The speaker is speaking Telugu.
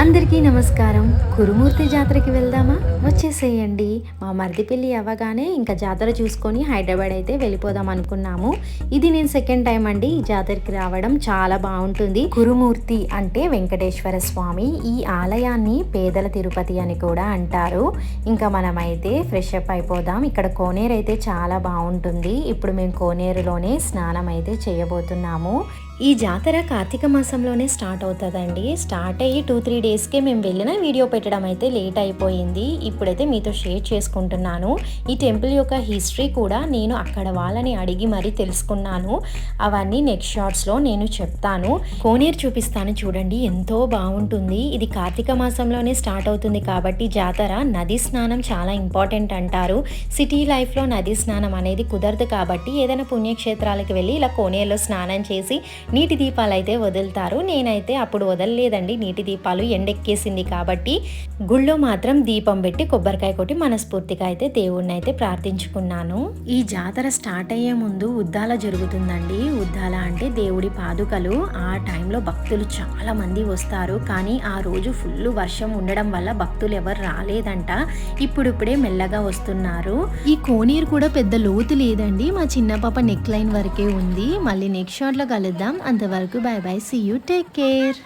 అందరికీ నమస్కారం. కురుమూర్తి జాతరకి వెళ్దామా? వచ్చేసేయండి. మా మరిది పెళ్ళి అవ్వగానే ఇంకా జాతర చూసుకొని హైదరాబాద్ అయితే వెళ్ళిపోదాం అనుకున్నాము. ఇది నేను సెకండ్ టైం అండి ఈ జాతరకి రావడం. చాలా బాగుంటుంది. కురుమూర్తి అంటే వెంకటేశ్వర స్వామి. ఈ ఆలయాన్ని పేదల తిరుపతి అని కూడా అంటారు. ఇంకా మనమైతే ఫ్రెష్ అప్ అయిపోదాం. ఇక్కడ కోనేరు అయితే చాలా బాగుంటుంది. ఇప్పుడు మేము కోనేరులోనే స్నానం అయితే చేయబోతున్నాము. ఈ జాతర కార్తీక మాసంలోనే స్టార్ట్ అవుతుందండి. స్టార్ట్ అయ్యి టూ త్రీ డేస్కే మేము వెళ్ళిన వీడియో పెట్టడం అయితే లేట్ అయిపోయింది. ఇప్పుడైతే మీతో షేర్ చేసుకుంటున్నాను. ఈ టెంపుల్ యొక్క హిస్టరీ కూడా నేను అక్కడ వాళ్ళని అడిగి మరీ తెలుసుకున్నాను. అవన్నీ నెక్స్ట్ షార్ట్స్లో నేను చెప్తాను. కోనేరు చూపిస్తాను చూడండి. ఎంతో బాగుంటుంది. ఇది కార్తీక మాసంలోనే స్టార్ట్ అవుతుంది కాబట్టి జాతర నది స్నానం చాలా ఇంపార్టెంట్ అంటారు. సిటీ లైఫ్లో నది స్నానం అనేది కుదరదు కాబట్టి ఏదైనా పుణ్యక్షేత్రాలకు వెళ్ళి ఇలా కోనేరులో స్నానం చేసి నీటి దీపాలు అయితే వదులుతారు. నేనైతే అప్పుడు వదలలేదండి. నీటి దీపాలు ఎండెక్కేసింది కాబట్టి గుళ్ళో మాత్రం దీపం పెట్టి కొబ్బరికాయ కొట్టి మనస్ఫూర్తిగా అయితే దేవుణ్ణి అయితే ప్రార్థించుకున్నాను. ఈ జాతర స్టార్ట్ అయ్యే ముందు ఉద్దాల జరుగుతుందండి. ఉద్దాల అంటే దేవుడి పాదుకలు. ఆ టైంలో భక్తులు చాలా మంది వస్తారు. కానీ ఆ రోజు ఫుల్ వర్షం ఉండడం వల్ల భక్తులు ఎవరు రాలేదంట. ఇప్పుడిప్పుడే మెల్లగా వస్తున్నారు. ఈ కోనేరు కూడా పెద్ద లోతు లేదండి. మా చిన్న పాప నెక్ లైన్ వరకే ఉంది. మళ్ళీ నెక్స్ట్ షాట్లో కలుద్దాం. అంతవరకు bye bye see you take care